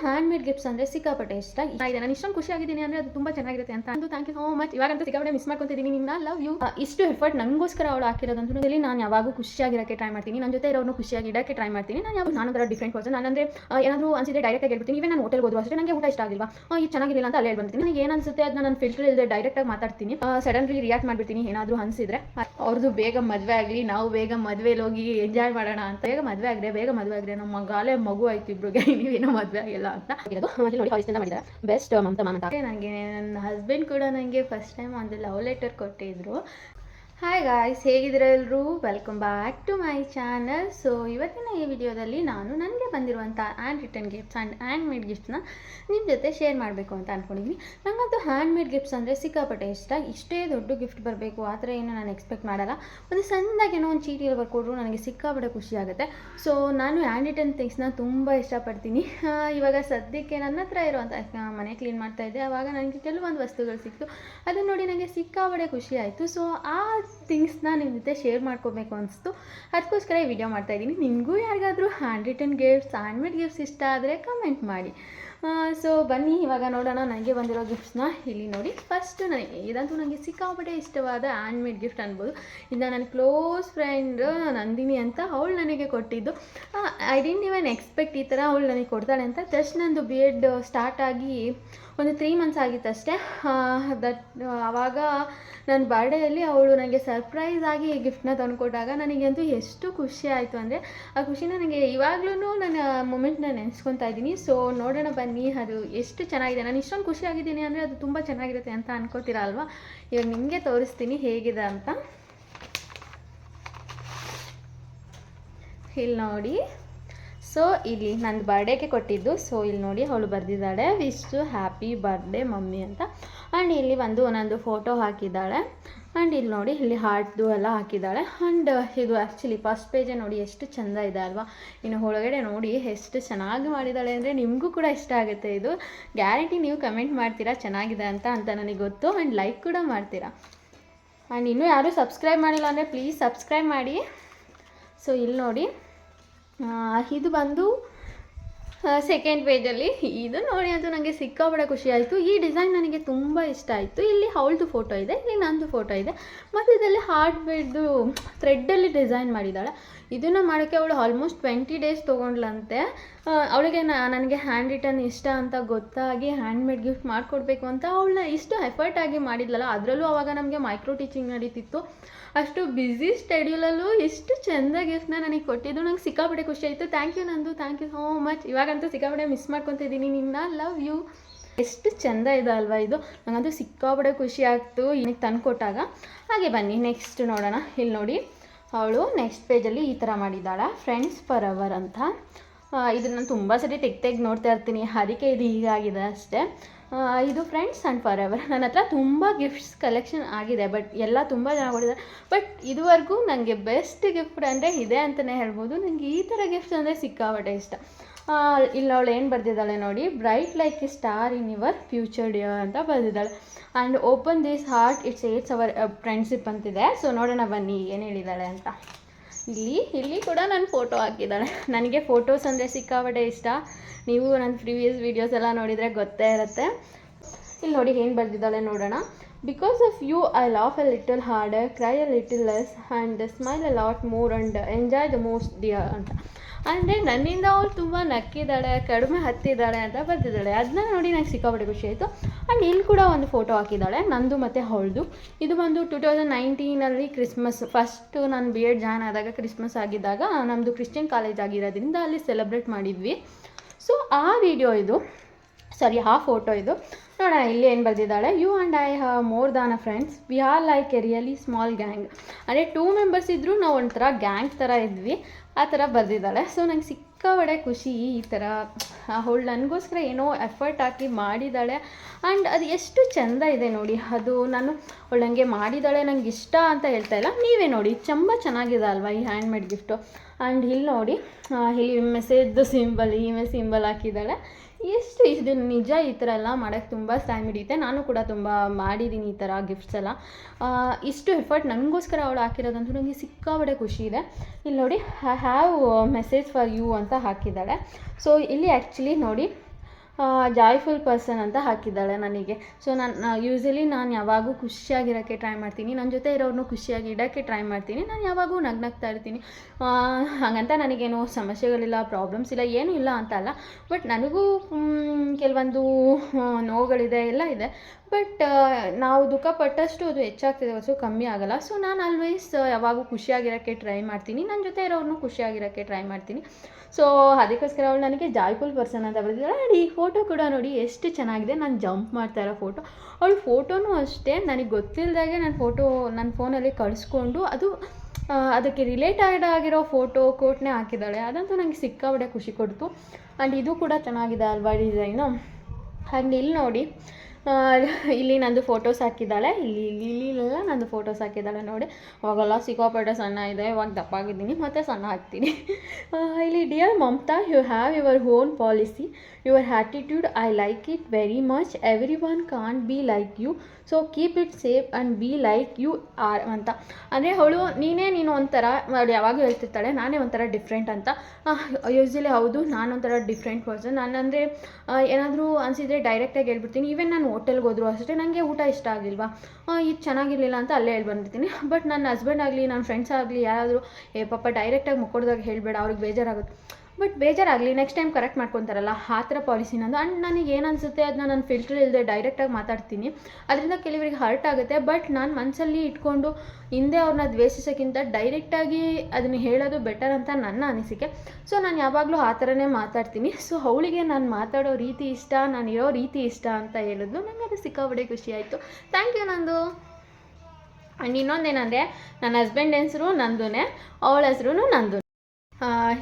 Hand made gifts ಅಂದರೆ ಸಿಕ್ಕಾಪಟ್ಟೆ ಇಷ್ಟ. ಇದೆ. ನಾನು ಇಷ್ಟೊಂದು ಖುಷಿ ಆಗಿದ್ದೀನಿ ಅಂದ್ರೆ ಅದು ತುಂಬಾ ಚೆನ್ನಾಗಿರುತ್ತೆ ಅಂತ. ಅಂದು ಥ್ಯಾಂಕ್ ಯು ಸೋ ಮಚ್ ಇವಾಗಂತೂ ಸಿಕ್ಕಾಪಟ್ಟೆ ಮಿಸ್ ಮಾಡ್ಕೊತಿದ್ದೀನಿ. ನಿನ್ನ ಲವ್ ಯು ಇಷ್ಟು ಎಫರ್ಟ್ ನನಗೋಸ್ಕರ ಅವಳು ಹಾಕಿರೋದಂತೂ ಇಲ್ಲಿ ನಾನು ಯಾವಾಗೂ ಖುಷಿಯಾಗಿರೋಕ್ಕೆ ಟ್ರೈ ಮಾಡ್ತೀನಿ. ನನ್ನ ಜೊತೆ ಇರೋನು ಖುಷಿಯಾಗಿ ಇಡೋಕ್ಕೆ ಟ್ರೈ ಮಾಡ್ತೀನಿ. ನಾನು ಯಾವಾಗ ನಾನು ಡಿಫ್ರೆಂಟ್ ಪರ್ಸನ್ ನಾನು ಅಂದರೆ ಏನಾದರೂ ಅನ್ಸಿದ್ರೆ ಡೈರೆಕ್ಟಾಗಿ ಹೇಳ್ಬಿಡ್ತೀನಿ. ಇವೇ ನಾನು ಹೋಟೆಲ್ಗೆ ಹೋದ್ರು ಅಷ್ಟೇ ನನಗೆ ಊಟ ಇಷ್ಟ ಆಗಿಲ್ವಾ? ಇದು ಚೆನ್ನಾಗಿಲ್ಲ ಅಂತ ಅಲ್ಲೇ ಹೇಳ್ಬಂತೀನಿ ನನಗೆ ಏನು ಅನ್ಸುತ್ತೆ ಅದನ್ನ ನಾನು ಫಿಲ್ಟರ್ ಇಲ್ಲದೆ ಡೈರೆಕ್ಟಾಗಿ ಮಾತಾಡ್ತೀನಿ. ಸಡನ್ಲಿ ರಿಯಾಕ್ಟ್ ಮಾಡ್ಬಿಡ್ತೀನಿ. ಏನಾದರೂ ಅನಿಸಿದ್ರೆ. ಅವ್ರದ್ದು ಬೇಗ ಮದುವೆ ಆಗಲಿ, ನಾವು ಬೇಗ ಮದುವೆಲಿ ಹೋಗಿ ಎಂಜಾಯ್ ಮಾಡೋಣ ಅಂತ. ಬೇಗ ಮದುವೆ ಆಗಿದೆ ಬೇಗ ಮದುವೆ ಆಗಿದೆ ನಮ್ಮ ಮಗಾಲೇ ಮಗು ಆಯ್ತು ಇಬ್ರಿಗೆ. ನೀವೇನೋ ಮದುವೆ ಆಗಿಲ್ಲ. ಅಂತ. ಇರೋದು ಇಲ್ಲಿ ನೋಡಿ ಹಾಯ್ಸ್ಟಿಂದ ಮಾಡಿದ್ದಾರೆ. ಬೆಸ್ಟ್ ಮಮತಾ ಅಂತ ನನಗೆ ನನ್ನ ಹಸ್ಬೆಂಡ್ ಕೂಡ ನನಗೆ ಫಸ್ಟ್ ಟೈಮ್ ಒಂದು ಲವ್ ಲೆಟರ್ ಕೊಟ್ಟಿದ್ರು. ಹಾಯ್ ಗಾಯ್ಸ್ ಹೇಗಿದ್ದೀರಾ ಎಲ್ಲರೂ welcome back to my channel so ಇವತ್ತಿನ ಈ ವಿಡಿಯೋದಲ್ಲಿ ನಾನು ನನಗೆ ಬಂದಿರುವಂಥ hand return gifts and hand made ಗಿಫ್ಟ್ಸ್ನ ನಿಮ್ಮ ಜೊತೆ ಶೇರ್ ಮಾಡಬೇಕು ಅಂತ ಅಂದ್ಕೊಂಡಿದ್ದೀನಿ ನನಗಂತೂ ಹ್ಯಾಂಡ್ ಮೇಡ್ ಗಿಫ್ಟ್ಸ್ ಅಂದರೆ ಸಿಕ್ಕಾಪಟ್ಟೆ ಇಷ್ಟ. ಇಷ್ಟೇ ದೊಡ್ಡ ಗಿಫ್ಟ್ ಬರಬೇಕು, ಆ ಥರ ಏನೂ ನಾನು ಎಕ್ಸ್ಪೆಕ್ಟ್ ಮಾಡಲ್ಲ. ಒಂದು ಸಣ್ಣದಾಗಿ ಏನೋ ಒಂದು ಚೀಟಿಯಲ್ಲಿ ಬರ್ಕೊಡ್ರು ನನಗೆ ಸಿಕ್ಕಾಪಟ್ಟೆ ಖುಷಿ ಆಗುತ್ತೆ. ಸೊ ನಾನು ಹ್ಯಾಂಡ್ ರಿಟರ್ನ್ ಥಿಂಗ್ಸ್ನ ತುಂಬ ಇಷ್ಟಪಡ್ತೀನಿ. ಇವಾಗ ಸದ್ಯಕ್ಕೆ ನನ್ನ ಹತ್ರ ಇರುವಂಥ ಮನೆ ಕ್ಲೀನ್ ಮಾಡ್ತಾ ಇದ್ದೆ. ಆವಾಗ ನನಗೆ ಕೆಲವೊಂದು ವಸ್ತುಗಳು ಸಿಕ್ತು. ಅದನ್ನು ನೋಡಿ ನನಗೆ ಸಿಕ್ಕಾಪಡೆ ಖುಷಿ ಆಯಿತು. ಸೊ ಆ ಥಿಂಗ್ಸ್ನ ನಿಮ್ಮ ಜೊತೆ ಶೇರ್ ಮಾಡ್ಕೋಬೇಕು ಅನಿಸ್ತು. ಅದಕ್ಕೋಸ್ಕರ ಈ ವಿಡಿಯೋ ಮಾಡ್ತಾ ಇದ್ದೀನಿ. ನಿಮಗೂ ಯಾರಿಗಾದರೂ hand return gifts hand made gifts ಇಷ್ಟ ಆದರೆ ಕಮೆಂಟ್ ಮಾಡಿ. ಸೊ ಬನ್ನಿ, ಇವಾಗ ನೋಡೋಣ ನನಗೆ ಬಂದಿರೋ ಗಿಫ್ಟ್ಸ್ನ ಇಲ್ಲಿ ನೋಡಿ. ಫಸ್ಟ್ ನನಗೆ, ಇದಂತೂ ನನಗೆ ಸಿಕ್ಕಾಪಟ್ಟೆ ಇಷ್ಟವಾದ ಹ್ಯಾಂಡ್ ಮೇಡ್ ಗಿಫ್ಟ್ ಅನ್ಬೋದು. ಇದನ್ನ ನನ್ನ ಕ್ಲೋಸ್ ಫ್ರೆಂಡ್ ನಂದಿನಿ ಅಂತ ಅವಳು ನನಗೆ ಕೊಟ್ಟಿದ್ದು. ಐ ಡಿಂಟ್ ಇವನ್ ಎಕ್ಸ್ಪೆಕ್ಟ್ ಈ ಥರ ಅವಳು ನನಗೆ ಕೊಡ್ತಾಳೆ ಅಂತ. ಜಸ್ಟ್ ನಂದು ಬಿ ಎಡ್ ಸ್ಟಾರ್ಟ್ ಆಗಿ ಒಂದು ತ್ರೀ ಮಂತ್ಸ್ ಆಗಿತ್ತಷ್ಟೇ. ದಟ್ ಆವಾಗ ನನ್ನ ಬರ್ಡೇಯಲ್ಲಿ ಅವಳು ನನಗೆ ಸರ್ಪ್ರೈಸ್ ಆಗಿ ಈ ಗಿಫ್ಟ್ನ ತಂದುಕೊಟ್ಟಾಗ ನನಗಂತೂ ಎಷ್ಟು ಖುಷಿ ಆಯಿತು ಅಂದರೆ, ಆ ಖುಷಿ ನನಗೆ ಇವಾಗಲೂ ನನ್ನ ಮೂಮೆಂಟ್ನ ನೆನೆಸ್ಕೊತಾ ಇದ್ದೀನಿ. ಸೊ ನೋಡೋಣ ಬನ್ನಿ, ಅದು ಎಷ್ಟು ಚೆನ್ನಾಗಿದೆ. ನಾನು ಇಷ್ಟೊಂದು ಖುಷಿ ಆಗಿದ್ದೀನಿ ಅಂದರೆ ಅದು ತುಂಬ ಚೆನ್ನಾಗಿರುತ್ತೆ ಅಂತ ಅನ್ಕೋತೀರಾ ಅಲ್ವಾ? ಇವಾಗ ನಿಮಗೆ ತೋರಿಸ್ತೀನಿ ಹೇಗಿದೆ ಅಂತ. ಇಲ್ಲಿ ನೋಡಿ. ಸೊ ಇಲ್ಲಿ ನಂದು ಬರ್ಡೇಗೆ ಕೊಟ್ಟಿದ್ದು. ಸೊ ಇಲ್ಲಿ ನೋಡಿ ಅವಳು ಬರೆದಿದ್ದಾಳೆ. ವಿಶ್ ಹ್ಯಾಪಿ ಬರ್ಡೇ ಮಮ್ಮಿ ಅಂತ. ಆ್ಯಂಡ್ ಇಲ್ಲಿ ಒಂದು ಒಂದೊಂದು ಫೋಟೋ ಹಾಕಿದ್ದಾಳೆ. ಆ್ಯಂಡ್ ಇಲ್ಲಿ ನೋಡಿ, ಇಲ್ಲಿ ಹಾರ್ಟ್ದು ಎಲ್ಲ ಹಾಕಿದ್ದಾಳೆ. ಆ್ಯಂಡ್ ಇದು ಆ್ಯಕ್ಚುಲಿ ಫಸ್ಟ್ ಪೇಜೇ ನೋಡಿ ಎಷ್ಟು ಚೆಂದ ಇದೆ ಅಲ್ವಾ? ಇನ್ನು ಒಳಗಡೆ ನೋಡಿ ಎಷ್ಟು ಚೆನ್ನಾಗಿ ಮಾಡಿದ್ದಾಳೆ ಅಂದರೆ ನಿಮಗೂ ಕೂಡ ಇಷ್ಟ ಆಗುತ್ತೆ ಇದು. ಗ್ಯಾರಂಟಿ ನೀವು ಕಮೆಂಟ್ ಮಾಡ್ತೀರಾ, ಚೆನ್ನಾಗಿದೆ ಅಂತ ಅಂತ ನನಗೆ ಗೊತ್ತು. ಆ್ಯಂಡ್ ಲೈಕ್ ಕೂಡ ಮಾಡ್ತೀರಾ. ಆ್ಯಂಡ್ ಇನ್ನೂ ಯಾರೂ ಸಬ್ಸ್ಕ್ರೈಬ್ ಮಾಡಿಲ್ಲ ಅಂದರೆ ಪ್ಲೀಸ್ ಸಬ್ಸ್ಕ್ರೈಬ್ ಮಾಡಿ. ಸೊ ಇಲ್ಲಿ ನೋಡಿ. ಇದು ಬಂದು ಸೆಕೆಂಡ್ ಪೇಜಲ್ಲಿ ಇದು ನೋಡಿ ಅಂತೂ ನನಗೆ ಸಿಕ್ಕಾಪಟ್ಟೆ ಖುಷಿ ಆಯಿತು. ಈ ಡಿಸೈನ್ ನನಗೆ ತುಂಬ ಇಷ್ಟ ಆಯಿತು. ಇಲ್ಲಿ ಅವಳದು ಫೋಟೋ ಇದೆ, ಇಲ್ಲಿ ನಂದು ಫೋಟೋ ಇದೆ. ಮತ್ತು ಇದರಲ್ಲಿ ಹಾರ್ಟ್ ಬೇಡ್ದು ಥ್ರೆಡ್ಡಲ್ಲಿ ಡಿಸೈನ್ ಮಾಡಿದ್ದಾಳೆ. ಇದನ್ನು ಮಾಡೋಕ್ಕೆ ಅವಳು ಆಲ್ಮೋಸ್ಟ್ ಟ್ವೆಂಟಿ ಡೇಸ್ ತೊಗೊಂಡ್ಲಂತೆ ಅವಳಿಗೆ ನನಗೆ ಹ್ಯಾಂಡ್ ರಿಟರ್ನ್ ಇಷ್ಟ ಅಂತ ಗೊತ್ತಾಗಿ ಹ್ಯಾಂಡ್ ಮೇಡ್ ಗಿಫ್ಟ್ ಮಾಡಿಕೊಡ್ಬೇಕು ಅಂತ ಅವಳನ್ನ ಇಷ್ಟು ಎಫರ್ಟ್ ಆಗಿ ಮಾಡಿದ್ಲಲ್ಲ, ಅದರಲ್ಲೂ ಅವಾಗ ನಮಗೆ ಮೈಕ್ರೋ ಟೀಚಿಂಗ್ ನಡೀತಿತ್ತು. ಅಷ್ಟು ಬ್ಯುಸಿ ಸ್ಟೆಡ್ಯೂಲಲ್ಲೂ ಇಷ್ಟು ಚೆಂದ ಗಿಫ್ಟ್ನ ನನಗೆ ಕೊಟ್ಟಿದ್ದು, ನಂಗೆ ಸಿಕ್ಕಾಪಟ್ಟೆ ಖುಷಿ ಆಯಿತು. Thank you Nandu thank you so much ಇವಾಗಂತೂ ಸಿಕ್ಕಾಪಟ್ಟೆ ಮಿಸ್ ಮಾಡ್ಕೊತಿದ್ದೀನಿ ನಿನ್ನ ಲವ್ ಯು ಎಷ್ಟು ಚೆಂದ ಇದೆ ಅಲ್ವಾ ಇದು. ನನಗಂತೂ ಸಿಕ್ಕಾಪಡೆ ಖುಷಿ ಆಗ್ತು ಇನ್ನಿಗೆ ತಂದು ಕೊಟ್ಟಾಗ ಹಾಗೆ ಬನ್ನಿ ನೆಕ್ಸ್ಟ್ ನೋಡೋಣ. ಇಲ್ಲಿ ನೋಡಿ. ಅವಳು ನೆಕ್ಸ್ಟ್ ಪೇಜಲ್ಲಿ ಈ ಥರ ಮಾಡಿದ್ದಾಳೆ. ಫ್ರೆಂಡ್ಸ್ ಫಾರ್ ಅವರ್ ಅಂತ ಇದನ್ನು ನಾನು ತುಂಬ ಸರಿ ತೆಗ್ ತೆಗ್ದು ನೋಡ್ತಾ ಇರ್ತೀನಿ. ಅದಕ್ಕೆ ಇದು ಹೀಗಾಗಿದೆ ಅಷ್ಟೇ. ಇದು ಫ್ರೆಂಡ್ಸ್ ಆ್ಯಂಡ್ ಫಾರ್ ಎವರ್ ನನ್ನ ಹತ್ರ ತುಂಬ ಗಿಫ್ಟ್ಸ್ ಕಲೆಕ್ಷನ್ ಆಗಿದೆ. ಬಟ್ ಎಲ್ಲ ತುಂಬ ಜನ ಕೊಟ್ಟಿದ್ದಾರೆ. ಬಟ್ ಇದುವರೆಗೂ ನನಗೆ ಬೆಸ್ಟ್ ಗಿಫ್ಟ್ ಅಂದರೆ ಇದೆ ಅಂತಲೇ ಹೇಳ್ಬೋದು. ನನಗೆ ಈ ಥರ ಗಿಫ್ಟ್ಸ್ ಅಂದರೆ ಸಿಕ್ಕಾಪಟ್ಟೆ ಇಷ್ಟ. ಇಲ್ಲಿ ಅವಳು ಏನು ಬರೆದಿದ್ದಾಳೆ ನೋಡಿ. Bright like a star in your future dear ಅಂತ ಬರೆದಿದ್ದಾಳೆ. And open this heart it's eats our friendship ಅಂತಿದೆ. ಸೊ ನೋಡೋಣ ಬನ್ನಿ, ಏನು ಹೇಳಿದ್ದಾಳೆ ಅಂತ. ಇಲ್ಲಿ ಇಲ್ಲಿ ಕೂಡ ನನ್ನ ಫೋಟೋ ಹಾಕಿದ್ದಾಳೆ ನನಗೆ ಫೋಟೋಸ್ ಅಂದರೆ ಸಿಕ್ಕಾಪಟ್ಟೆ ಇಷ್ಟ. ನೀವು ನನ್ನ ಪ್ರೀವಿಯಸ್ ವೀಡಿಯೋಸ್ ಎಲ್ಲ ನೋಡಿದರೆ ಗೊತ್ತೇ ಇರುತ್ತೆ. ಇಲ್ಲಿ ನೋಡಿ ಏನು ಬರೆದಿದ್ದಾಳೆ ನೋಡೋಣ. Because of you I laugh a little hard cry a little less and smile a lot more and enjoy the most dear ಅಂತ. ಅಂದರೆ ನನ್ನಿಂದ ಅವಳು ತುಂಬ ನಕ್ಕಿದ್ದಾಳೆ, ಕಡಿಮೆ ಹತ್ತಿದ್ದಾಳೆ ಅಂತ ಬರ್ತಿದ್ದಾಳೆ ಅದನ್ನ ನೋಡಿ ನಂಗೆ ಸಿಕ್ಕಾಪಟ್ಟೆ ಖುಷಿ ಆಯಿತು. ಆ್ಯಂಡ್ ಇಲ್ಲಿ ಕೂಡ ಒಂದು ಫೋಟೋ ಹಾಕಿದ್ದಾಳೆ, ನಂದು ಮತ್ತು ಅವಳದು. ಇದು ಬಂದು ಟು ತೌಸಂಡ್ ನೈನ್ಟೀನಲ್ಲಿ ಕ್ರಿಸ್ಮಸ್ ಫಸ್ಟು ನಾನು ಬಿ ಎಡ್ ಜಾಯ್ನ್ ಆದಾಗ ಕ್ರಿಸ್ಮಸ್ ಆಗಿದ್ದಾಗ ನಮ್ಮದು ಕ್ರಿಶ್ಚಿಯನ್ ಕಾಲೇಜ್ ಆಗಿರೋದ್ರಿಂದ ಅಲ್ಲಿ ಸೆಲೆಬ್ರೇಟ್ ಮಾಡಿದ್ವಿ. ಸೊ ಆ ವಿಡಿಯೋ ಇದು ಸಾರಿ ಆ ಫೋಟೋ ಇದು. ನೋಡೋಣ, ಇಲ್ಲಿ ಏನು ಬರೆದಿದ್ದಾಳೆ? You and I have more than a friends we are like a really small gang ಅಂದರೆ ಟೂ ಮೆಂಬರ್ಸ್ ಇದ್ದರೂ ನಾವು ಒಂಥರ ಗ್ಯಾಂಗ್ ಥರ ಇದ್ವಿ. ಆ ಥರ ಬರೆದಿದ್ದಾಳೆ. ಸೊ ನಂಗೆ ಸಿಕ್ಕಾಪಡೆ ಖುಷಿ ಈ ಥರ, ಅವಳು ನನಗೋಸ್ಕರ ಏನೋ ಎಫರ್ಟ್ ಹಾಕಿ ಮಾಡಿದ್ದಾಳೆ. ಆ್ಯಂಡ್ ಅದು ಎಷ್ಟು ಚೆಂದ ಇದೆ ನೋಡಿ. ಅದು ನಾನು, ಅವಳು ನನಗೆ ಮಾಡಿದ್ದಾಳೆ, ನಂಗೆ ಇಷ್ಟ ಅಂತ ಹೇಳ್ತಾ ಇಲ್ಲ. ನೀವೇ ನೋಡಿ ತುಂಬ ಚೆನ್ನಾಗಿದೆ ಅಲ್ವಾ ಈ ಹ್ಯಾಂಡ್ ಮೇಡ್ ಗಿಫ್ಟು ಆ್ಯಂಡ್ ಇಲ್ಲಿ ನೋಡಿ ಇಲ್ಲಿ ಮೆಸೇಜ್ದು ಸಿಂಬಲ್ ಇಮೇಲ್ ಸಿಂಬಲ್ ಹಾಕಿದ್ದಾಳೆ. ಎಷ್ಟು ಇದು ನಿಜ ಈ ಥರ ಎಲ್ಲ ಮಾಡೋಕ್ಕೆ ತುಂಬ ಟೈಮ್ ಹಿಡಿಯುತ್ತೆ. ನಾನು ಕೂಡ ತುಂಬ ಮಾಡಿದ್ದೀನಿ ಈ ಥರ ಗಿಫ್ಟ್ಸ್ ಎಲ್ಲ. ಇಷ್ಟು ಎಫರ್ಟ್ ನನಗೋಸ್ಕರ ಅವಳು ಹಾಕಿರೋದಂತೂ ನನಗೆ ಸಿಕ್ಕಾಬಡೆ ಖುಷಿ ಇದೆ. ಇಲ್ಲಿ ನೋಡಿ ಹ್ಯಾವ್ ಮೆಸೇಜ್ ಫಾರ್ ಯು ಅಂತ ಹಾಕಿದ್ದಾಳೆ. ಸೊ ಇಲ್ಲಿ ಆ್ಯಕ್ಚುಲಿ ನೋಡಿ ಜಾಯ್ಫುಲ್ ಪರ್ಸನ್ ಅಂತ ಹಾಕಿದ್ದಾಳೆ ನನಗೆ. ಸೊ ನಾನು ಯೂಸಲಿ ನಾನು ಯಾವಾಗೂ ಖುಷಿಯಾಗಿರೋಕ್ಕೆ ಟ್ರೈ ಮಾಡ್ತೀನಿ. ನನ್ನ ಜೊತೆ ಇರೋರ್ನು ಖುಷಿಯಾಗಿ ಇಡೋಕ್ಕೆ ಟ್ರೈ ಮಾಡ್ತೀನಿ. ನಾನು ಯಾವಾಗೂ ನಗ್ನಗ್ತಾ ಇರ್ತೀನಿ. ಹಾಗಂತ ನನಗೇನು ಸಮಸ್ಯೆಗಳಿಲ್ಲ ಪ್ರಾಬ್ಲಮ್ಸ್ ಇಲ್ಲ, ಏನೂ ಇಲ್ಲ ಅಂತ ಅಲ್ಲ. ಬಟ್ ನನಗೂ ಕೆಲವೊಂದು ನೋವುಗಳಿದೆ, ಎಲ್ಲ ಇದೆ. ಬಟ್ ನಾವು ದುಃಖ ಪಟ್ಟಷ್ಟು ಅದು ಹೆಚ್ಚಾಗ್ತಿದೆ ಹೊರತು ಕಮ್ಮಿ ಆಗಲ್ಲ. ಸೊ ನಾನು ಆಲ್ವೇಸ್ ಯಾವಾಗೂ ಖುಷಿಯಾಗಿರೋಕ್ಕೆ ಟ್ರೈ ಮಾಡ್ತೀನಿ. ನನ್ನ ಜೊತೆ ಇರೋರ್ನು ಖುಷಿಯಾಗಿರೋಕ್ಕೆ ಟ್ರೈ ಮಾಡ್ತೀನಿ. ಸೊ ಅದಕ್ಕೋಸ್ಕರ ಅವಳು ನನಗೆ ಜಾಯ್ಫುಲ್ ಪರ್ಸನ್ ಅಂತ ಬರ್ತಿದ್ದಾಳೆ ಆ್ಯಂಡ್ ಈ ಫೋಟೋ ಕೂಡ ನೋಡಿ ಎಷ್ಟು ಚೆನ್ನಾಗಿದೆ. ನಾನು ಜಂಪ್ ಮಾಡ್ತಾ ಇರೋ ಫೋಟೋ ಅವಳು ಫೋಟೋನೂ ಅಷ್ಟೇ. ನನಗೆ ಗೊತ್ತಿಲ್ಲದಾಗೆ ನಾನು ಫೋಟೋ ನನ್ನ ಫೋನಲ್ಲಿ ಕಳಿಸ್ಕೊಂಡು ಅದು ಅದಕ್ಕೆ ರಿಲೇಟೆಡ್ ಆಗಿರೋ ಫೋಟೋ ಕೋಟ್ನೇ ಹಾಕಿದ್ದಾಳೆ. ಅದಂತೂ ನನಗೆ ಸಿಕ್ಕಾಬಿಡೆ ಖುಷಿ ಕೊಡ್ತು. ಆ್ಯಂಡ್ ಇದು ಕೂಡ ಚೆನ್ನಾಗಿದೆ ಅಲ್ವಾ ಡಿಸೈನು ಆ್ಯಂಡ್ ಇಲ್ಲಿ ನೋಡಿ. ಇಲ್ಲಿ ನಂದು ಫೋಟೋಸ್ ಹಾಕಿದ್ದಾಳೆ. ಇಲ್ಲಿ ಇಲ್ಲಿ ಇಲ್ಲಿ ಇಲ್ಲೆಲ್ಲ ನಂದು ಫೋಟೋಸ್ ಹಾಕಿದ್ದಾಳೆ ನೋಡಿ. ಅವಾಗೆಲ್ಲ ಸಿಕ್ಕಾಪಟ್ಟೆ ಸಣ್ಣ ಇದೆ. ಇವಾಗ ದಪ್ಪ ಆಗಿದ್ದೀನಿ ಮತ್ತು ಸಣ್ಣ ಹಾಕ್ತೀನಿ. ಇಲ್ಲಿ dear Mamata you have your own policy your attitude I like it very much every one can't be like you so keep it safe and be like you are ಅಂತ. ಅಂದರೆ ಅವಳು, ನೀನೇ ನೀನು ಒಂಥರ ಯಾವಾಗಲೂ ಹೇಳ್ತಿರ್ತಾಳೆ, ನಾನೇ ಒಂಥರ ಡಿಫ್ರೆಂಟ್ ಅಂತ. ಯೂಸ್ವಲಿ ಹೌದು ನಾನು ಒಂಥರ ಡಿಫ್ರೆಂಟ್ ಪರ್ಸನ್ ನಾನಂದರೆ ಏನಾದರೂ ಅನಿಸಿದರೆ ಡೈರೆಕ್ಟಾಗಿ ಹೇಳ್ಬಿಡ್ತೀನಿ. ಈವನ್ ನಾನು ಹೋಟೆಲ್ಗೆ ಹೋದ್ರು ಅಷ್ಟೇ ನನಗೆ ಊಟ ಇಷ್ಟ ಆಗಿಲ್ವಾ? ಇದು ಚೆನ್ನಾಗಿರಲಿಲ್ಲ ಅಂತ ಅಲ್ಲೇ ಹೇಳಿ ಬಂದಿರ್ತೀನಿ ಬಟ್ ನನ್ನ ಹಸ್ಬೆಂಡ್ ಆಗಲಿ, ನನ್ನ ಫ್ರೆಂಡ್ಸ್ ಆಗಲಿ, ಯಾರಾದರೂ, ಏ ಪಾಪ ಡೈರೆಕ್ಟಾಗಿ ಮುಕ್ಕೊಡ್ದಾಗ ಹೇಳಬೇಡ, ಅವ್ರಿಗೆ ಬೇಜಾರಾಗುತ್ತೆ. ಬಟ್ ಬೇಜಾರಾಗಲಿ ನೆಕ್ಸ್ಟ್ ಟೈಮ್ ಕರೆಕ್ಟ್ ಮಾಡ್ಕೊತಾರಲ್ಲ, ಆ ಥರ ಪಾಲಿಸಿ ನಂದು. ಆ್ಯಂಡ್ ನನಗೆ ಏನು ಅನಿಸುತ್ತೆ ಅದನ್ನ ನಾನು ಫಿಲ್ಟರ್ ಇಲ್ಲದೆ ಡೈರೆಕ್ಟಾಗಿ ಮಾತಾಡ್ತೀನಿ. ಅದರಿಂದ ಕೆಲವರಿಗೆ ಹರ್ಟ್ ಆಗುತ್ತೆ ಬಟ್ ನಾನು ಮನಸ್ಸಲ್ಲಿ ಇಟ್ಕೊಂಡು ಹಿಂದೆ ಅವ್ರನ್ನ ದ್ವೇಷಿಸೋಕ್ಕಿಂತ ಡೈರೆಕ್ಟಾಗಿ ಅದನ್ನು ಹೇಳೋದು ಬೆಟರ್ ಅಂತ ನನ್ನ ಅನಿಸಿಕೆ. ಸೊ ನಾನು ಯಾವಾಗಲೂ ಆ ಥರನೇ ಮಾತಾಡ್ತೀನಿ. ಸೊ ಅವಳಿಗೆ ನಾನು ಮಾತಾಡೋ ರೀತಿ ಇಷ್ಟ, ನಾನು ಇರೋ ರೀತಿ ಇಷ್ಟ ಅಂತ ಹೇಳಿದ್ಲು. ನನಗೆ ಅದು ಸಿಕ್ಕಾಪಟ್ಟೆ ಖುಷಿ ಆಯಿತು. Thank you Nandu. ಆ್ಯಂಡ್ ಇನ್ನೊಂದೇನಂದರೆ, ನನ್ನ ಹಸ್ಬೆಂಡ್ ಹೆಸರು ನಂದುನೇ, ಅವಳ ಹೆಸರು ನಂದು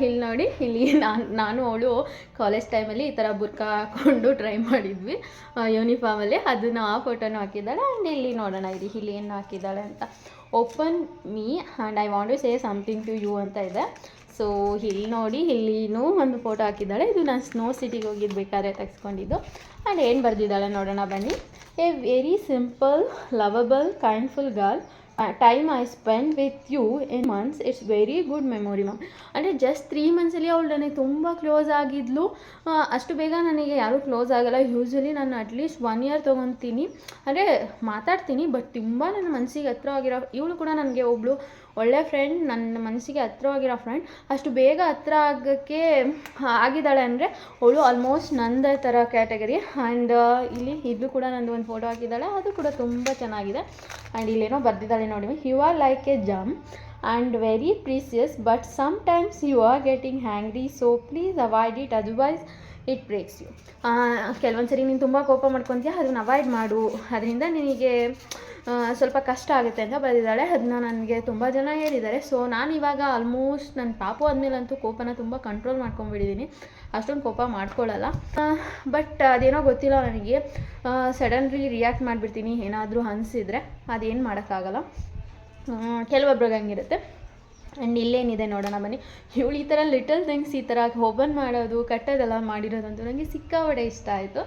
ಇಲ್ಲಿ ನೋಡಿ, ಇಲ್ಲಿ ನಾನು ನಾನು ಅವಳು ಕಾಲೇಜ್ ಟೈಮಲ್ಲಿ ಈ ಥರ ಬುರ್ಕಾ ಹಾಕೊಂಡು ಟ್ರೈ ಮಾಡಿದ್ವಿ ಯೂನಿಫಾರ್ಮಲ್ಲಿ ಅದನ್ನು ಆ ಫೋಟೋನು ಹಾಕಿದ್ದಾಳೆ ಆ್ಯಂಡ್ ಇಲ್ಲಿ ನೋಡೋಣ ಇರಿ ಇಲ್ಲಿ ಏನು ಹಾಕಿದ್ದಾಳೆ ಅಂತ. Open me and I want to say something to you ಅಂತ ಇದೆ. ಸೊ ಇಲ್ಲಿ ನೋಡಿ, ಇಲ್ಲಿನೂ ಒಂದು ಫೋಟೋ ಹಾಕಿದ್ದಾಳೆ. ಇದು ನಾನು ಸ್ನೋ ಸಿಟಿಗೆ ಹೋಗಿರ್ಬೇಕಾದ್ರೆ ತೆಗೆಸ್ಕೊಂಡಿದ್ದು. ಆ್ಯಂಡ್ ಏನು ಬರೆದಿದ್ದಾಳೆ ನೋಡೋಣ ಬನ್ನಿ. A very simple lovable kindful girl time I spend with you in months it's very good memory ma'am ಅಂದರೆ ಜಸ್ಟ್ ತ್ರೀ ಮಂತ್ಸಲ್ಲಿ ಅವಳು ನನಗೆ ತುಂಬ ಕ್ಲೋಸ್ ಆಗಿದ್ಲು. ಅಷ್ಟು ಬೇಗ ನನಗೆ ಯಾರೂ ಕ್ಲೋಸ್ ಆಗಲ್ಲ. ಯೂಶ್ವಲಿ ನಾನು ಅಟ್ಲೀಸ್ಟ್ ಒನ್ ಇಯರ್ ತೊಗೊತೀನಿ. ಅಂದರೆ ಮಾತಾಡ್ತೀನಿ ಬಟ್ ತುಂಬ ನನ್ನ ಮನಸ್ಸಿಗೆ ಆಗಿರೋ, ಇವಳು ಕೂಡ ನನಗೆ ಒಬ್ಬಳು ಒಳ್ಳೆ ಫ್ರೆಂಡ್ ನನ್ನ ಮನಸ್ಸಿಗೆ ಹತ್ರವಾಗಿರೋ ಫ್ರೆಂಡ್ ಅಷ್ಟು ಬೇಗ ಹತ್ರ ಆಗೋಕ್ಕೆ ಆಗಿದ್ದಾಳೆ ಅಂದರೆ ಅವಳು ಆಲ್ಮೋಸ್ಟ್ ನಂದೇ ಥರ ಕ್ಯಾಟಗರಿ ಆ್ಯಂಡ್ ಇಲ್ಲಿ ಇದು ಕೂಡ ನಂದು ಒಂದು ಫೋಟೋ ಹಾಕಿದ್ದಾಳೆ. ಅದು ಕೂಡ ತುಂಬ ಚೆನ್ನಾಗಿದೆ. ಆ್ಯಂಡ್ ಇಲ್ಲೇನೋ ಬರ್ದಿದ್ದಾಳೆ ನೋಡಿ. You are like a gem and very precious but sometimes you are getting hangry so please avoid it otherwise it breaks you ಕೆಲವೊಂದು ಸರಿ ನೀನು ತುಂಬ ಕೋಪ ಮಾಡ್ಕೊತೀಯ, ಅದನ್ನ ಅವಾಯ್ಡ್ ಮಾಡು. ಅದರಿಂದ ನಿನಗೆ ಸ್ವಲ್ಪ ಕಷ್ಟ ಆಗುತ್ತೆ ಅಂತ ಬರೆದಿದ್ದಾಳೆ. ಅದನ್ನ ನನಗೆ ತುಂಬ ಜನ ಹೇಳಿದ್ದಾರೆ. ಸೊ ನಾನು ಇವಾಗ ಆಲ್ಮೋಸ್ಟ್ ನನ್ನ ಪಾಪು ಆದಮೇಲಂತೂ ಕೋಪನ ತುಂಬ ಕಂಟ್ರೋಲ್ ಮಾಡ್ಕೊಂಡ್ಬಿಟ್ಟಿದ್ದೀನಿ ಅಷ್ಟೊಂದು ಕೋಪ ಮಾಡ್ಕೊಳ್ಳಲ್ಲ ಬಟ್ ಅದೇನೋ ಗೊತ್ತಿಲ್ಲ ನನಗೆ. ಸಡನ್ಲಿ ರಿಯಾಕ್ಟ್ ಮಾಡಿಬಿಡ್ತೀನಿ. ಏನಾದರೂ ಅನಿಸಿದರೆ ಅದೇನು ಮಾಡೋಕ್ಕಾಗಲ್ಲ. ಕೆಲವೊಬ್ರಿಗೆ ಹಂಗಿರುತ್ತೆ. ಆ್ಯಂಡ್ ಇಲ್ಲೇನಿದೆ ನೋಡೋಣ ಬನ್ನಿ. ಇವಳು ಈ ಥರ ಲಿಟಲ್ ಥಿಂಗ್ಸ್ ಈ ಥರ ಓಪನ್ ಮಾಡೋದು, ಕಟ್ಟೋದೆಲ್ಲ ಮಾಡಿರೋದಂತೂ ನನಗೆ ಸಿಕ್ಕಾಪಡೆ ಇಷ್ಟ ಆಯಿತು.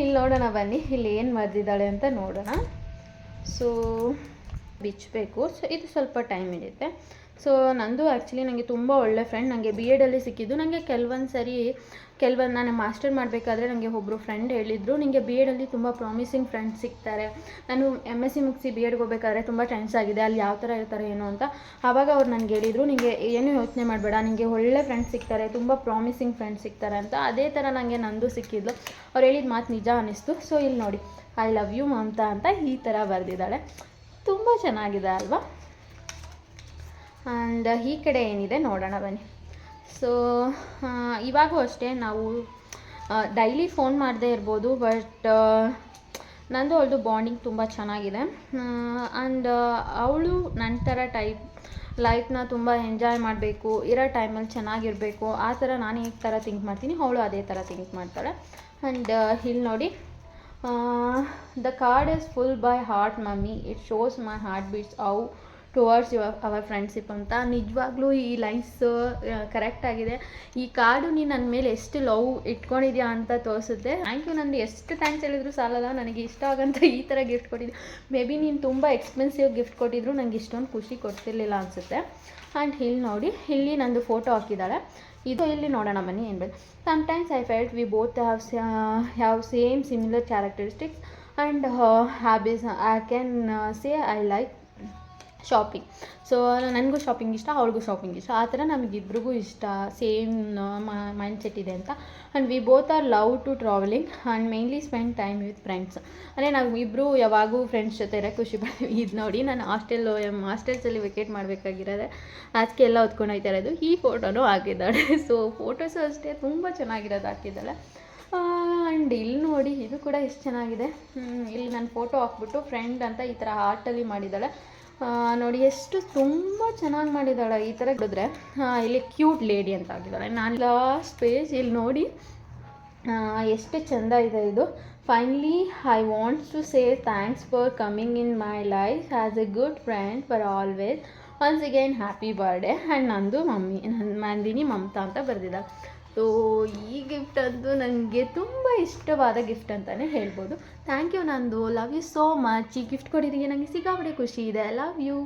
ಇಲ್ಲಿ ನೋಡೋಣ ಬನ್ನಿ. ಇಲ್ಲಿ ಏನು ಬರೆದಿದ್ದಾಳೆ ಅಂತ ನೋಡೋಣ. ಸೊ ಬಿಚ್ಚಬೇಕು ಸೊ ಇದು ಸ್ವಲ್ಪ ಟೈಮ್ ಹಿಡಿಯುತ್ತೆ. ಸೊ ನಂದು ಆ್ಯಕ್ಚುಲಿ ನನಗೆ ತುಂಬ ಒಳ್ಳೆ ಫ್ರೆಂಡ್ ನನಗೆ ಬಿ ಎಡಲ್ಲಿ ಸಿಕ್ಕಿದ್ದು. ನನಗೆ ಕೆಲವೊಂದು ಸರಿ ಕೆಲವೊಂದು ನಾನು ಮಾಸ್ಟರ್ ಮಾಡಬೇಕಾದ್ರೆ ನನಗೆ ಒಬ್ಬರು ಫ್ರೆಂಡ್ ಹೇಳಿದರು. ನಿಮಗೆ ಬಿ ಎಡಲ್ಲಿ ತುಂಬ ಪ್ರಾಮಿಸಿಂಗ್ ಫ್ರೆಂಡ್ಸ್ ಸಿಗ್ತಾರೆ ನಾನು ಎಂ ಎಸ್ ಸಿ ಮುಗಿಸಿ ಬಿ ಎಡ್ಗೆ ಹೋಗ್ಬೇಕಾದ್ರೆ ತುಂಬ ಟೆನ್ಸ್ ಆಗಿದೆ. ಅಲ್ಲಿ ಯಾವ ಥರ ಇರ್ತಾರೆ ಏನು ಅಂತ. ಆವಾಗ ಅವ್ರು ನನಗೆ ಹೇಳಿದರು ನಿಮಗೆ ಏನು ಯೋಚನೆ ಮಾಡಬೇಡ. ನಿಮಗೆ ಒಳ್ಳೆ ಫ್ರೆಂಡ್ಸ್ ಸಿಗ್ತಾರೆ ತುಂಬ ಪ್ರಾಮಿಸಿಂಗ್ ಫ್ರೆಂಡ್ಸ್ ಸಿಗ್ತಾರೆ ಅಂತ. ಅದೇ ಥರ ನನಗೆ ನಂದು ಸಿಕ್ಕಿದ್ಲು. ಅವ್ರು ಹೇಳಿದ ಮಾತು ನಿಜ ಅನ್ನಿಸ್ತು ಸೊ ಇಲ್ಲಿ ನೋಡಿ ಐ ಲವ್ ಯು ಮಮತಾ ಅಂತ ಈ ಥರ ಬರೆದಿದ್ದಾಳೆ. ತುಂಬ ಚೆನ್ನಾಗಿದೆ ಅಲ್ವಾ? ಆ್ಯಂಡ್ ಈ ಕಡೆ ಏನಿದೆ ನೋಡೋಣ ಬನ್ನಿ. ಸೊ ಇವಾಗೂ ಅಷ್ಟೇ ನಾವು ಡೈಲಿ ಫೋನ್ ಮಾಡದೇ ಇರ್ಬೋದು ಬಟ್ ನಂದು ಅವಳದು ಬಾಂಡಿಂಗ್ ತುಂಬ ಚೆನ್ನಾಗಿದೆ. ಆ್ಯಂಡ್ ಅವಳು ನನ್ನ ಥರ ಟೈಪ್ ಲೈಫ್ನ ತುಂಬ ಎಂಜಾಯ್ ಮಾಡಬೇಕು, ಇರೋ ಟೈಮಲ್ಲಿ ಚೆನ್ನಾಗಿರಬೇಕು, ಆ ಥರ ನಾನು ಈ ಥರ ಥಿಂಕ್ ಮಾಡ್ತೀನಿ, ಅವಳು ಅದೇ ಥರ ಥಿಂಕ್ ಮಾಡ್ತಾಳೆ. ಆ್ಯಂಡ್ ಇಲ್ಲಿ ನೋಡಿ the card is full by heart mummy it shows my heart beats ಔ ಟುವರ್ಡ್ಸ್ ಯುವ ಅವರ್ ಫ್ರೆಂಡ್ಶಿಪ್ ಅಂತ. ನಿಜವಾಗ್ಲೂ ಈ ಲೈನ್ಸ್ ಕರೆಕ್ಟ್ ಆಗಿದೆ. ಈ ಕಾರ್ಡು ನೀನು ನನ್ನ ಮೇಲೆ ಎಷ್ಟು ಲವ್ ಇಟ್ಕೊಂಡಿದ್ಯಾ ಅಂತ ತೋರಿಸುತ್ತೆ. ಥ್ಯಾಂಕ್ ಯು ನನಗೆ ಎಷ್ಟು ಥ್ಯಾಂಕ್ಸ್ ಹೇಳಿದ್ರು ಸಾಲಲ್ಲ, ನನಗೆ ಇಷ್ಟ ಆಗಂತ ಈ ಥರ ಗಿಫ್ಟ್ ಕೊಟ್ಟಿದ್ದೆ. ಮೇ ಬಿ ನೀನು ತುಂಬ ಎಕ್ಸ್ಪೆನ್ಸಿವ್ ಗಿಫ್ಟ್ ಕೊಟ್ಟಿದ್ರು ನನಗೆ ಇಷ್ಟೊಂದು ಖುಷಿ ಕೊಡ್ತಿರ್ಲಿಲ್ಲ ಅನಿಸುತ್ತೆ. ಆ್ಯಂಡ್ ಇಲ್ಲಿ ನೋಡಿ, ಇಲ್ಲಿ ನಂದು ಫೋಟೋ ಹಾಕಿದ್ದಾಳೆ. ಇದು ಇಲ್ಲಿ ನೋಡೋಣ ಬನ್ನಿ, ಏನು ಬೇಕು. Sometimes I felt we both have have same similar characteristics and habits I can say I like shopping so ನನಗೂ ಶಾಪಿಂಗ್ ಇಷ್ಟ ಅವ್ರಿಗೂ ಶಾಪಿಂಗ್ ಇಷ್ಟ. ಆ ಥರ ನಮಗಿಬ್ರಿಗೂ ಇಷ್ಟ. ಸೇಮ್ ಮೈಂಡ್ ಸೆಟ್ ಇದೆ ಅಂತ. And we both are love to traveling and mainly spend time with friends ಅಂದರೆ ನಾವು ಇಬ್ಬರು ಯಾವಾಗೂ ಫ್ರೆಂಡ್ಸ್ ಜೊತೆ ಇರೋ ಖುಷಿ ಪಡ್ತೀವಿ. ಇದು ನೋಡಿ ನಾನು ಹಾಸ್ಟೆಲ್ಲು ಹಾಸ್ಟೆಲ್ಸಲ್ಲಿ ವೆಕೇಟ್ ಮಾಡಬೇಕಾಗಿರೋದೆ. ಅದಕ್ಕೆ ಎಲ್ಲ ಹೊತ್ಕೊಂಡು ಹೋಗ್ತಾ ಇರೋದು. ಈ ಫೋಟೋನೂ ಹಾಕಿದ್ದಾಳೆ. ಸೊ ಫೋಟೋಸು ಅಷ್ಟೇ ತುಂಬ ಚೆನ್ನಾಗಿರೋದು ಹಾಕಿದ್ದಾಳೆ. ಆ್ಯಂಡ್ ಇಲ್ಲಿ ನೋಡಿ, ಇದು ಕೂಡ ಎಷ್ಟು ಚೆನ್ನಾಗಿದೆ. ಇಲ್ಲಿ ನನ್ನ ಫೋಟೋ ಹಾಕ್ಬಿಟ್ಟು ಫ್ರೆಂಡ್ ಅಂತ ಈ ಥರ ಆರ್ಟಲ್ಲಿ ಮಾಡಿದ್ದಾಳೆ. ನೋಡಿ, ಎಷ್ಟು ತುಂಬ ಚೆನ್ನಾಗಿ ಮಾಡಿದ್ದಾಳೆ ಈ ಥರ ಬಿಡಿದ್ರೆ ಇಲ್ಲಿ ಕ್ಯೂಟ್ ಲೇಡಿ ಅಂತ ಆಗಿದ್ದಾಳೆ. ನಾನು ಲಾಸ್ಟ್ ಪೇಜ್ ಇಲ್ಲಿ ನೋಡಿ ಎಷ್ಟು ಚೆಂದ ಇದೆ ಇದು. Finally I wants to say thanks for coming in my life as a good friend for always once again happy birthday and Nandu mummy ನನ್ನ ನಂದಿನಿ ಮಮತಾ ಅಂತ ಬರೆದಿದ್ದಾಳೆ. ಸೊ ಈ ಗಿಫ್ಟ್ ಅಂತೂ ನನಗೆ ತುಂಬ ಇಷ್ಟವಾದ ಗಿಫ್ಟ್ ಅಂತಲೇ ಹೇಳ್ಬೋದು. Thank you Nandu. Love you so much ಈ ಗಿಫ್ಟ್ ಕೊಟ್ಟಿದ್ದಕ್ಕೆ ನನಗೆ ಸಿಕ್ಕಾಪಟ್ಟೆ ಖುಷಿ ಇದೆ. ಲವ್ ಯು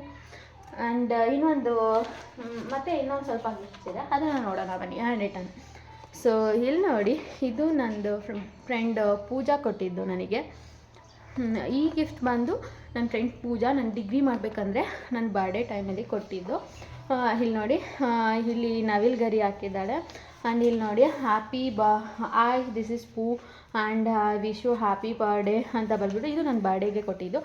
ಆ್ಯಂಡ್ ಇನ್ನೊಂದು ಮತ್ತೆ ಇನ್ನೊಂದು ಸ್ವಲ್ಪ ಗಿಫ್ಟ್ಸ್ ಇದೆ. ಅದನ್ನು ನೋಡೋಣ ಬನ್ನಿ. ಹ್ಯಾಂಡ್ ರಿಟರ್ನ್ ಸೊ ಇಲ್ಲಿ ನೋಡಿ, ಇದು ನಂದು ಫ್ರೆಂಡ್ ಪೂಜಾ ಕೊಟ್ಟಿದ್ದು ನನಗೆ. ಈ ಗಿಫ್ಟ್ ಬಂದು ನನ್ನ ಫ್ರೆಂಡ್ ಪೂಜಾ ನಾನು ಡಿಗ್ರಿ ಮಾಡಬೇಕಂದ್ರೆ ನನ್ನ ಬರ್ಡೇ ಟೈಮಲ್ಲಿ ಕೊಟ್ಟಿದ್ದು. ಇಲ್ಲಿ ನೋಡಿ ಇಲ್ಲಿ ನವಿಲ್ ಗರಿ ಹಾಕಿದ್ದಾಳೆ. ಆ್ಯಂಡ್ ಇಲ್ಲಿ ನೋಡಿ ಹ್ಯಾಪಿ ಬ ಐ ದಿಸ್ ಇಸ್ ಪೂ and I wish you happy birthday ಅಂತ ಬರ್ಬಿಟ್ಟು ಇದು ನನ್ನ ಬರ್ಡೇಗೆ ಕೊಟ್ಟಿದ್ದು.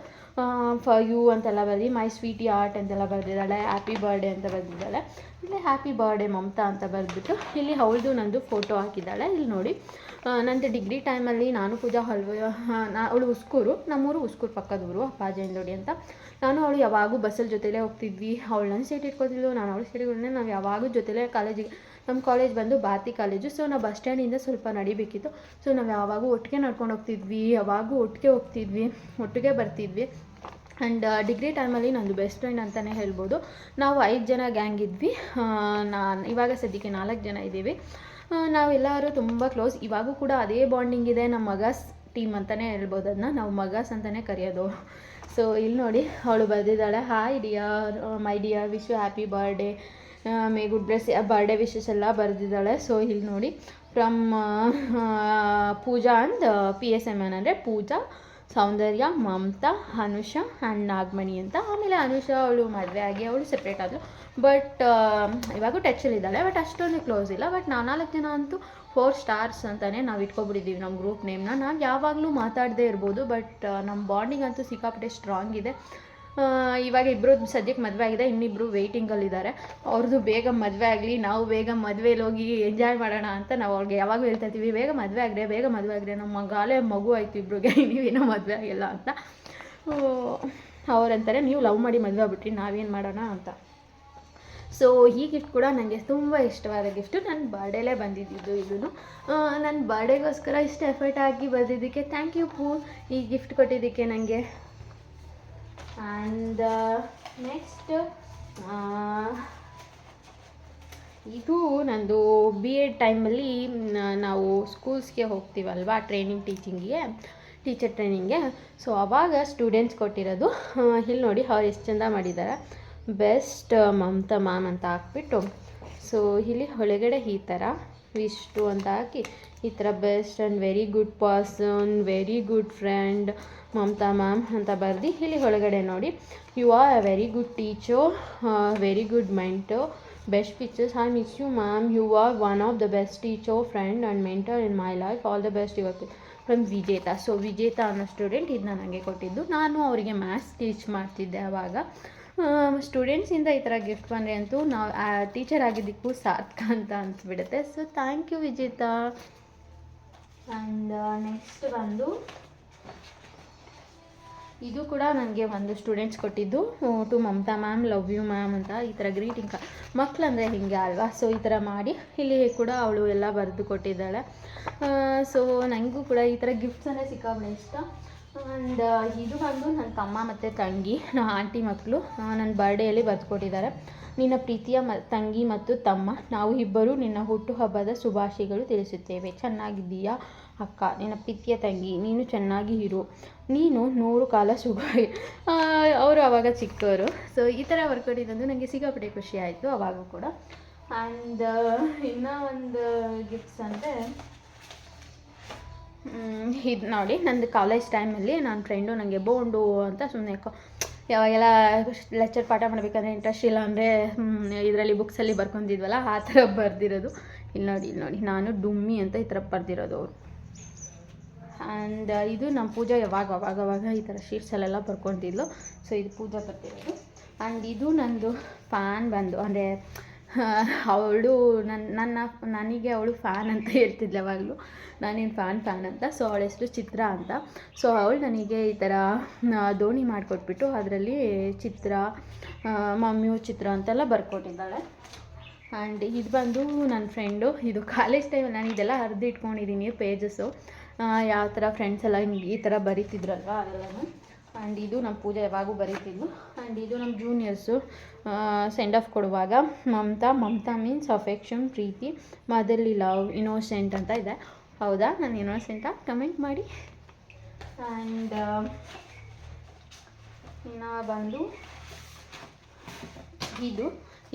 ಫಾರ್ ಯು ಅಂತೆಲ್ಲ ಬರೆದು ಮೈ ಸ್ವೀಟಿ ಆರ್ಟ್ ಅಂತೆಲ್ಲ ಬರೆದಿದ್ದಾಳೆ ಹ್ಯಾಪಿ ಬರ್ಡೇ ಅಂತ ಬರೆದಿದ್ದಾಳೆ. ಇಲ್ಲಿ ಹ್ಯಾಪಿ ಬರ್ಡೇ ಮಮತಾ ಅಂತ ಬರೆದ್ಬಿಟ್ಟು ಇಲ್ಲಿ ಅವಳದು ನಂದು ಫೋಟೋ ಹಾಕಿದ್ದಾಳೆ. ಇಲ್ಲಿ ನೋಡಿ ಆ, ನಂದು ಡಿಗ್ರಿ ಟೈಮಲ್ಲಿ ನಾನು ಪೂಜಾ ಹಲ್ವ ನಾ ಅವಳು ಉಸ್ಕೂರು ನಮ್ಮೂರು ಉಸ್ಕೂರು ಪಕ್ಕದ ಊರು ಅಪ್ಪಾಜೇಂದೋಡಿ ಅಂತ. ನಾನು ಅವಳು ಯಾವಾಗೂ ಬಸ್ಸಲ್ಲಿ ಜೊತೆಲೇ ಹೋಗ್ತಿದ್ವಿ. ಅವಳು ನನ್ನ ಸೀಟ್ ಇಟ್ಕೊತಿದ್ಲು ನಾನು ಅವಳು ಸೀಟ್ ಇಟ್ಕೊಂಡೆ ನಾವು ಯಾವಾಗೂ ಜೊತೆಲೇ ಕಾಲೇಜಿಗೆ ನಮ್ಮ ಕಾಲೇಜ್ ಬಂದು ಭಾರತಿ ಕಾಲೇಜು ಸೊ ನಾವು ಬಸ್ ಸ್ಟ್ಯಾಂಡಿಂದ ಸ್ವಲ್ಪ ನಡಿಬೇಕಿತ್ತು. ಸೊ ನಾವು ಯಾವಾಗೂ ಒಟ್ಟಿಗೆ ನಡ್ಕೊಂಡು ಹೋಗ್ತಿದ್ವಿ ಯಾವಾಗೂ ಒಟ್ಟಿಗೆ ಹೋಗ್ತಿದ್ವಿ, ಒಟ್ಟಿಗೆ ಬರ್ತಿದ್ವಿ. ಆ್ಯಂಡ್ ಡಿಗ್ರಿ ಟೈಮಲ್ಲಿ ನಂದು ಬೆಸ್ಟ್ ಫ್ರೆಂಡ್ ಅಂತಲೇ ಹೇಳ್ಬೋದು. ನಾವು ಐದು ಜನ ಗ್ಯಾಂಗ್ ಇದ್ವಿ. ನಾನು ಇವಾಗ ಸದ್ಯಕ್ಕೆ ನಾಲ್ಕು ಜನ ಇದ್ದೀವಿ. ನಾವೆಲ್ಲರೂ ತುಂಬ ಕ್ಲೋಸ್ ಇವಾಗೂ ಕೂಡ ಅದೇ ಬಾಂಡಿಂಗ್ ಇದೆ ನಮ್ಮ ಮಗಸ್ ಟೀಮ್ ಅಂತಲೇ ಹೇಳ್ಬೋದು ಅದನ್ನ ನಾವು ಮಗಸ್ ಅಂತಲೇ ಕರೆಯೋದು. ಸೊ ಇಲ್ಲಿ ನೋಡಿ, ಅವಳು ಬರೆದಿದ್ದಾಳೆ. Hi dear my dear wish you happy birthday may God bless birthday wishes ಎಲ್ಲ ಬರೆದಿದ್ದಾಳೆ. ಸೊ ಇಲ್ಲಿ ನೋಡಿ from Pooja and P S M N ಅಂದರೆ ಪೂಜಾ, ಸೌಂದರ್ಯ, ಮಮತಾ, ಅನುಷಾ ಆ್ಯಂಡ್ ನಾಗಮಣಿ ಅಂತ. ಆಮೇಲೆ ಅನುಷಾ ಅವಳು ಮದುವೆ ಆಗಿ ಅವಳು ಸೆಪ್ರೇಟ್ ಆದಳು ಬಟ್ ಇವಾಗೂ ಟಚಲ್ಲಿದ್ದಾಳೆ ಬಟ್ ಅಷ್ಟೊಂದು ಕ್ಲೋಸ್ ಇಲ್ಲ. ಬಟ್ ನಾಲ್ಕು ಜನ ಅಂತೂ ಫೋರ್ ಸ್ಟಾರ್ಸ್ ಅಂತಲೇ ನಾವು ಇಟ್ಕೊಬಿಟ್ಟಿದ್ದೀವಿ ನಮ್ಮ ಗ್ರೂಪ್ ನೇಮ್ನ ನಾವು ಯಾವಾಗಲೂ ಮಾತಾಡದೇ ಇರ್ಬೋದು. ಬಟ್ ನಮ್ಮ ಬಾಂಡಿಂಗ್ ಅಂತೂ ಸಿಕ್ಕಾಪಟ್ಟೆ ಸ್ಟ್ರಾಂಗ್ ಇದೆ. ಇವಾಗ ಇಬ್ಬರು ಸದ್ಯಕ್ಕೆ ಮದುವೆ ಆಗಿದೆ ಇನ್ನಿಬ್ಬರು ವೆಯ್ಟಿಂಗಲ್ಲಿದ್ದಾರೆ ಅವ್ರದ್ದು ಬೇಗ ಮದುವೆ ಆಗಲಿ, ನಾವು ಬೇಗ ಮದುವೆಲಿ ಹೋಗಿ ಎಂಜಾಯ್ ಮಾಡೋಣ ಅಂತ ನಾವು ಅವ್ರಿಗೆ ಯಾವಾಗಲೂ ಹೇಳ್ತಾ ಇರ್ತೀವಿ ಬೇಗ ಮದುವೆ ಆಗ್ರೆ, ಬೇಗ ಮದುವೆ ಆಗ್ರೆ, ನಮ್ಮ ಮಗಾಲೇ ಮಗು ಆಯ್ತು ಇಬ್ರಿಗೆ, ನೀವೇನೋ ಮದುವೆ ಆಗಿಲ್ಲ ಅಂತ. ಅವರಂತಾರೆ ನೀವು ಲವ್ ಮಾಡಿ ಮದುವೆ ಆಗ್ಬಿಟ್ರಿ, ನಾವೇನು ಮಾಡೋಣ ಅಂತ. ಸೊ ಈ ಗಿಫ್ಟ್ ಕೂಡ ನನಗೆ ತುಂಬ ಇಷ್ಟವಾದ ಗಿಫ್ಟು ನನ್ನ ಬರ್ಡೇಲೇ ಬಂದಿದ್ದು ಇದೂ ನನ್ನ ಬರ್ಡೇಗೋಸ್ಕರ ಇಷ್ಟು ಎಫರ್ಟ್ ಆಗಿ ಬರೆದಿದ್ದಕ್ಕೆ ಥ್ಯಾಂಕ್ ಯು ಪೂ ಈ ಗಿಫ್ಟ್ ಕೊಟ್ಟಿದ್ದಕ್ಕೆ ನನಗೆ ಆ್ಯಂಡ್ ನೆಕ್ಸ್ಟ್ ಇದು ನಂದು ಬಿ ಎಡ್ ಟೈಮಲ್ಲಿ ನಾವು ಸ್ಕೂಲ್ಸ್ಗೆ ಹೋಗ್ತೀವಲ್ವಾ ಟ್ರೈನಿಂಗ್ ಟೀಚಿಂಗಿಗೆ ಟೀಚರ್ ಟ್ರೈನಿಂಗ್ಗೆ ಸೊ ಅವಾಗ ಸ್ಟೂಡೆಂಟ್ಸ್ ಕೊಟ್ಟಿರೋದು ಇಲ್ಲಿ ನೋಡಿ ಅವ್ರು ಎಷ್ಟು ಚಂದ ಮಾಡಿದ್ದಾರೆ ಬೆಸ್ಟ್ ಮಮತಾ ಮ್ಯಾಮ್ ಅಂತ ಹಾಕ್ಬಿಟ್ಟು. ಸೊ ಇಲ್ಲಿ ಒಳಗಡೆ ಈ ಥರ ಇಷ್ಟು ಅಂತ ಹಾಕಿ. ಈ ಥರ best and very good person very good friend Mamata ma'am ಅಂತ ಬರೆದು ಇಲ್ಲಿ ಒಳಗಡೆ ನೋಡಿ. You are a very good teacher very good mentor best pictures I miss you ma'am you are one of the best teacher friend and mentor in my life all the best ಇವತ್ತು from Vijeta so Vijeta ಅನ್ನೋ student ಇದು ನನಗೆ ಕೊಟ್ಟಿದ್ದು. ನಾನು ಅವರಿಗೆ maths teach ಮಾಡ್ತಿದ್ದೆ ಆವಾಗ ಸ್ಟೂಡೆಂಟ್ಸಿಂದ ಈ ಥರ ಗಿಫ್ಟ್ ಬಂದರೆ ಅಂತೂ ನಾವು ಟೀಚರ್ ಆಗಿದ್ದಕ್ಕೂ ಸಾರ್ಥಕ ಅಂತ ಅನ್ಸಿಬಿಡುತ್ತೆ. So thank you Vijeta and next ಬಂದು ಇದು ಕೂಡ ನನಗೆ ಒಂದು ಸ್ಟೂಡೆಂಟ್ಸ್ ಕೊಟ್ಟಿದ್ದು. To Mamata ma'am love you ma'am ಅಂತ ಈ ಥರ ಗ್ರೀಟಿಂಗ್ ಕ ಮಕ್ಕಳಂದರೆ ಹಿಂಗೆ ಅಲ್ವಾ? ಸೊ ಈ ಥರ ಮಾಡಿ ಇಲ್ಲಿ ಕೂಡ ಅವಳು ಎಲ್ಲ ಬರೆದು ಕೊಟ್ಟಿದ್ದಾಳೆ. ಸೊ ನನಗೂ ಕೂಡ ಈ ಥರ ಗಿಫ್ಟ್ಸ್ ಅಂದರೆ ಇಷ್ಟ. ಆ್ಯಂಡ್ ಇದು ಬಂದು ನನ್ನ ತಮ್ಮ ಮತ್ತು ತಂಗಿ ಆಂಟಿ ಮಕ್ಕಳು ನನ್ನ ಬರ್ಡೇಯಲ್ಲಿ ಬರೆದು ಕೊಟ್ಟಿದ್ದಾರೆ. ನಿನ್ನ ಪ್ರೀತಿಯ ಮ, ತಂಗಿ ಮತ್ತು ತಮ್ಮ, ನಾವು ಇಬ್ಬರು ನಿನ್ನ ಹುಟ್ಟುಹಬ್ಬದ ಶುಭಾಶಯಗಳು ತಿಳಿಸುತ್ತೇವೆ. ಚೆನ್ನಾಗಿದ್ದೀಯಾ ಅಕ್ಕ? ನಿನ್ನ ಪ್ರೀತಿಯ ತಂಗಿ, ನೀನು ಚೆನ್ನಾಗಿ ಇರು. ನೀನು ನೂರು ಕಾಲ ಸುಖ ಅವರು ಆವಾಗ ಚಿಕ್ಕವರು. ಸೊ ಈ ಥರ ಬರ್ಕೊಟ್ಟಿದ್ದು ನನಗೆ ಸಿಗಾಪಟ್ಟೆ ಖುಷಿ ಆಯಿತು ಅವಾಗ ಕೂಡ. ಆ್ಯಂಡ್ ಇನ್ನೂ ಒಂದು ಗಿಫ್ಟ್ಸ್ ಅಂದರೆ ಇದು ನೋಡಿ ನಂದು ಕಾಲೇಜ್ ಟೈಮಲ್ಲಿ ನನ್ನ ಫ್ರೆಂಡು ನನಗೆ ಬೋಂಡು ಅಂತ ಸುಮ್ಮನೆ ಯಾವಾಗೆಲ್ಲ ಲೆಕ್ಚರ್ ಪಾಠ ಮಾಡಬೇಕಂದ್ರೆ ಇಂಟ್ರೆಸ್ಟ್ ಇಲ್ಲ ಅಂದರೆ ಇದರಲ್ಲಿ ಬುಕ್ಸಲ್ಲಿ ಬರ್ಕೊಂಡಿದ್ವಲ್ಲ ಆ ಥರ ಬರೆದಿರೋದು. ಇಲ್ಲಿ ನೋಡಿ ಇಲ್ಲಿ ನೋಡಿ, ನಾನು ಡುಮ್ಮಿ ಅಂತ ಈ ಥರ ಬರೆದಿರೋದು ಅವರು. ಆ್ಯಂಡ್ ಇದು ನಮ್ಮ ಪೂಜಾ ಯಾವಾಗ, ಅವಾಗ ಅವಾಗ ಈ ಥರ ಶೀಟ್ಸಲ್ಲೆಲ್ಲ ಬರ್ಕೊಂಡಿದ್ಲು ಸೊ ಇದು ಪೂಜಾ ಬರ್ತಿರೋದು ಆ್ಯಂಡ್ ಇದು ನಂದು ಫ್ಯಾನ್ ಬಂದು, ಅಂದರೆ ಅವಳು ನನ್ನ ನನ್ನ ನನಗೆ ಅವಳು ಫ್ಯಾನ್ ಅಂತ ಹೇಳ್ತಿದ್ಲು ಯಾವಾಗಲೂ. ನಾನೇನು ಫ್ಯಾನ್ ಫ್ಯಾನ್ ಅಂತ. ಸೊ ಅವಳ ಹೆಸರು ಚಿತ್ರ ಅಂತ. ಸೊ ಅವಳು ನನಗೆ ಈ ಥರ ದೋಣಿ ಮಾಡಿಕೊಟ್ಬಿಟ್ಟು ಅದರಲ್ಲಿ ಚಿತ್ರ ಮಮ್ಮಿಯು ಚಿತ್ರ ಅಂತೆಲ್ಲ ಬರ್ಕೊಟ್ಟಿದ್ದಾಳೆ. ಆ್ಯಂಡ್ ಇದು ಬಂದು ನನ್ನ ಫ್ರೆಂಡು ಇದು ಕಾಲೇಜ್ ಟೈಮಲ್ಲಿ ನಾನು ಇದೆಲ್ಲ ಹರಿದು ಇಟ್ಕೊಂಡಿದ್ದೀನಿ ಪೇಜಸ್ಸು ಯಾವ ಥರ ಫ್ರೆಂಡ್ಸ್ ಎಲ್ಲ ಹಿಂಗೆ ಈ ಥರ ಬರೀತಿದ್ರಲ್ವ ಅದೆಲ್ಲನೂ ಆ್ಯಂಡ್ ಇದು ನಮ್ಮ ಪೂಜೆ ಯಾವಾಗೂ ಬರೀತಿದ್ಲು. ಆ್ಯಂಡ್ ಇದು ನಮ್ಮ ಜೂನಿಯರ್ಸು ಸೆಂಡ್ ಆಫ್ ಕೊಡುವಾಗ ಮಮತಾ ಮಮತಾ ಮೀನ್ಸ್ ಅಫೆಕ್ಷನ್ ಪ್ರೀತಿ ಮದರ್ಲಿ ಲವ್ ಇನೋಸೆಂಟ್ ಅಂತ ಇದೆ. ಹೌದಾ? ನಾನು ಇನೋಸೆಂಟಾ ಕಮೆಂಟ್ ಮಾಡಿ. ಆ್ಯಂಡ್ ಇನ್ನು ಬಂದು ಇದು.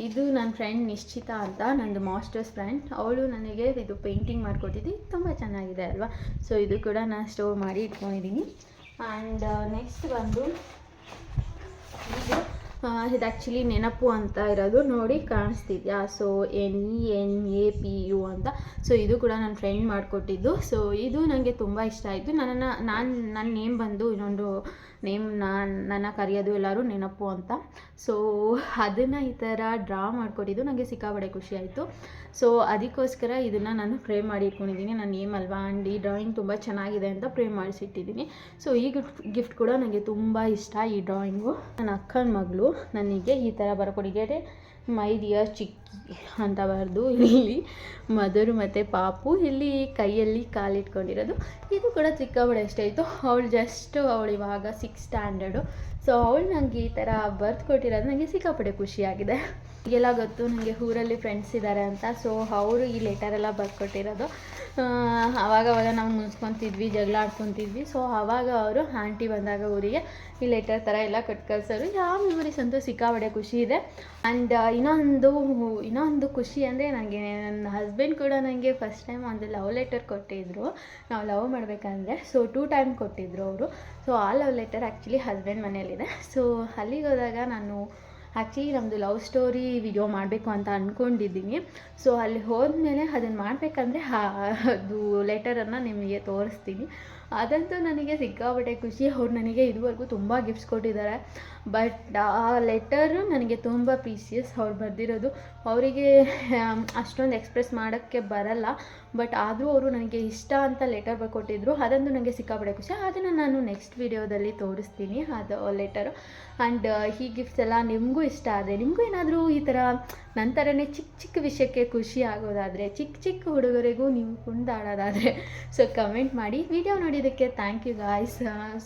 ಇದು ನನ್ನ ಫ್ರೆಂಡ್ ನಿಶ್ಚಿತ ಅಂತ, ನಂದು ಮಾಸ್ಟರ್ಸ್ ಫ್ರೆಂಡ್ ಅವಳು ನನಗೆ ಇದು ಪೇಂಟಿಂಗ್ ಮಾಡಿಕೊಟ್ಟಿದ್ದು. ತುಂಬ ಚೆನ್ನಾಗಿದೆ ಅಲ್ವಾ? ಸೊ ಇದು ಕೂಡ ನಾನು ಸ್ಟೋರ್ ಮಾಡಿ ಇಟ್ಕೊಂಡಿದ್ದೀನಿ. ಆ್ಯಂಡ್ ನೆಕ್ಸ್ಟ್ ಬಂದು ಇದು ಆ, ಇದು ಆ್ಯಕ್ಚುಲಿ ನೆನಪು ಅಂತ ಇರೋದು ನೋಡಿ ಕಾಣಿಸ್ತಿದ್ಯಾ? So N E N A P U ಅಂತ. ಸೊ ಇದು ಕೂಡ ನನ್ನ ಫ್ರೆಂಡ್ ಮಾಡಿಕೊಟ್ಟಿದ್ದು. ಸೊ ಇದು ನನಗೆ ತುಂಬ ಇಷ್ಟ ಆಯಿತು. ನನ್ನನ್ನು, ನಾನು ನನ್ನ ನೇಮ್ ಬಂದು ಇನ್ನೊಂದು ನೇಮ್ ನಾನು ನನ್ನ ಕರೆಯೋದು ಎಲ್ಲರೂ ನೆನಪು ಅಂತ. ಸೊ ಅದನ್ನು ಈ ಥರ ಡ್ರಾ ಮಾಡಿಕೊಟ್ಟಿದ್ದು ನನಗೆ ಸಿಕ್ಕಾಬಡೆ ಖುಷಿ ಆಯಿತು. ಸೊ ಅದಕ್ಕೋಸ್ಕರ ಇದನ್ನು ನಾನು ಫ್ರೇಮ್ ಮಾಡಿ ಇಟ್ಕೊಂಡಿದ್ದೀನಿ ನನ್ನ ನೇಮ್ ಅಲ್ವಾ? ಆ್ಯಂಡ್ ಈ ಡ್ರಾಯಿಂಗ್ ತುಂಬ ಚೆನ್ನಾಗಿದೆ ಅಂತ ಫ್ರೇಮ್ ಮಾಡಿಸಿಟ್ಟಿದ್ದೀನಿ. ಸೊ ಈ ಗಿಫ್ಟ್ ಗಿಫ್ಟ್ ಕೂಡ ನನಗೆ ತುಂಬ ಇಷ್ಟ ಈ ಡ್ರಾಯಿಂಗು ನನ್ನ ಅಕ್ಕನ ಮಗಳು. ನನಗೆ ಈ ಥರ ಬರ್ಕೊಟ್ಟಿದ್ದಾರೆ ಮೈ ಡಿಯರ್ ಚಿಕ್ಕಿ ಅಂತ ಬರೆದು ಇಲ್ಲಿ ಮದರು ಮತ್ತು ಪಾಪು ಇಲ್ಲಿ ಕೈಯಲ್ಲಿ ಕಾಲಿಟ್ಕೊಂಡಿರೋದು. ಇದು ಕೂಡ ಚಿಕ್ಕವಳು ಎಷ್ಟಾಯಿತು ಅವಳು ಜಸ್ಟ್ ಅವಳು ಇವಾಗ ಸಿಕ್ಸ್ ಸ್ಟ್ಯಾಂಡರ್ಡು ಸೊ ಅವಳು ನನಗೆ ಈ ಥರ ಬರೆದು ಕೊಟ್ಟಿರೋದು. ನನಗೆ ಸಿಕ್ಕಾಪಟ್ಟೆ ಖುಷಿಯಾಗಿದೆ. ಈಗೆಲ್ಲ ಗೊತ್ತು ನನಗೆ ಊರಲ್ಲಿ ಫ್ರೆಂಡ್ಸ್ ಇದ್ದಾರೆ ಅಂತ. ಸೊ ಅವರು ಈ ಲೆಟರೆಲ್ಲ ಬರ್ಕೊಟ್ಟಿರೋದು. ಅವಾಗ ಅವಾಗ ನಾವು ಮುನ್ಸ್ಕೊತಿದ್ವಿ ಜಗಳ ಆಡ್ಕೊತಿದ್ವಿ. ಸೊ ಅವಾಗ ಅವರು ಆಂಟಿ ಬಂದಾಗ ಊರಿಗೆ ಈ ಲೆಟರ್ ಥರ ಎಲ್ಲ ಕೊಟ್ಟು ಕಳ್ಸೋರು. ಯಾವ ಮೆಮೊರೀಸ್ ಅಂತೂ ಸಿಕ್ಕಾಪಟ್ಟೆ ಖುಷಿ ಇದೆ. ಆ್ಯಂಡ್ ಇನ್ನೊಂದು ಇನ್ನೊಂದು ಖುಷಿ ಅಂದರೆ ನನಗೆ ನನ್ನ ಹಸ್ಬೆಂಡ್ ಕೂಡ ನನಗೆ ಫಸ್ಟ್ ಟೈಮ್ ಒಂದು ಲವ್ ಲೆಟರ್ ಕೊಟ್ಟಿದ್ದರು ನಾವು ಲವ್ ಮಾಡಬೇಕಂದ್ರೆ ಸೊ ಟೂ ಟೈಮ್ ಕೊಟ್ಟಿದ್ದರು ಅವರು. ಸೊ ಆ ಲವ್ ಲೆಟರ್ ಆ್ಯಕ್ಚುಲಿ ಹಸ್ಬೆಂಡ್ ಮನೇಲಿದೆ ಸೊ ಅಲ್ಲಿಗೆ ಹೋದಾಗ ನಾನು ಆ್ಯಕ್ಚುಲಿ ನಮ್ಮದು ಲವ್ ಸ್ಟೋರಿ ವಿಡಿಯೋ ಮಾಡಬೇಕು ಅಂತ ಅಂದ್ಕೊಂಡಿದ್ದೀನಿ ಸೊ ಅಲ್ಲಿ ಹೋದ್ಮೇಲೆ ಅದನ್ನು ಮಾಡಬೇಕಂದ್ರೆ ಅದು ಲೆಟರನ್ನು ನಿಮಗೆ ತೋರಿಸ್ತೀನಿ. ಅದಂತೂ ನನಗೆ ಸಿಕ್ಕಾಪಟ್ಟೆ ಖುಷಿ. ಅವ್ರು ನನಗೆ ಇದುವರೆಗೂ ತುಂಬ ಗಿಫ್ಟ್ಸ್ ಕೊಟ್ಟಿದ್ದಾರೆ. ಬಟ್ ಆ ಲೆಟರು ನನಗೆ ತುಂಬ ಪ್ರೀಸಿಯಸ್ ಅವ್ರು ಬರೆದಿರೋದು. ಅವರಿಗೆ ಅಷ್ಟೊಂದು ಎಕ್ಸ್ಪ್ರೆಸ್ ಮಾಡೋಕ್ಕೆ ಬರಲ್ಲ. ಬಟ್ ಆದರೂ ಅವರು ನನಗೆ ಇಷ್ಟ ಅಂತ ಲೆಟರ್ ಬರ್ಕೊಟ್ಟಿದ್ರು ಅದಂತೂ ನನಗೆ ಸಿಕ್ಕಾಪಟ್ಟೆ ಖುಷಿ. ಅದನ್ನು ನಾನು ನೆಕ್ಸ್ಟ್ ವಿಡಿಯೋದಲ್ಲಿ ತೋರಿಸ್ತೀನಿ, ಅದು ಲೆಟರು ಆ್ಯಂಡ್ ಈ ಗಿಫ್ಟ್ಸ್ ಎಲ್ಲ ನಿಮಗೂ ಇಷ್ಟ ಆದರೆ ನಿಮಗೂ ಏನಾದರೂ ಈ ಥರ ನನ್ನ ಥರನೇ ಚಿಕ್ಕ ಚಿಕ್ಕ ವಿಷಯಕ್ಕೆ ಖುಷಿ ಆಗೋದಾದರೆ ಚಿಕ್ಕ ಚಿಕ್ಕ ಹುಡುಗರಿಗೂ ನೀವು ಕುಣಿದಾಡೋದಾದರೆ ಸೊ ಕಮೆಂಟ್ ಮಾಡಿ ವಿಡಿಯೋ ನೋಡಿದ್ದಕ್ಕೆ thank you guys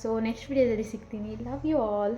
so next ವಿಡಿಯೋದಲ್ಲಿ ಸಿಗ್ತೀನಿ. Love you all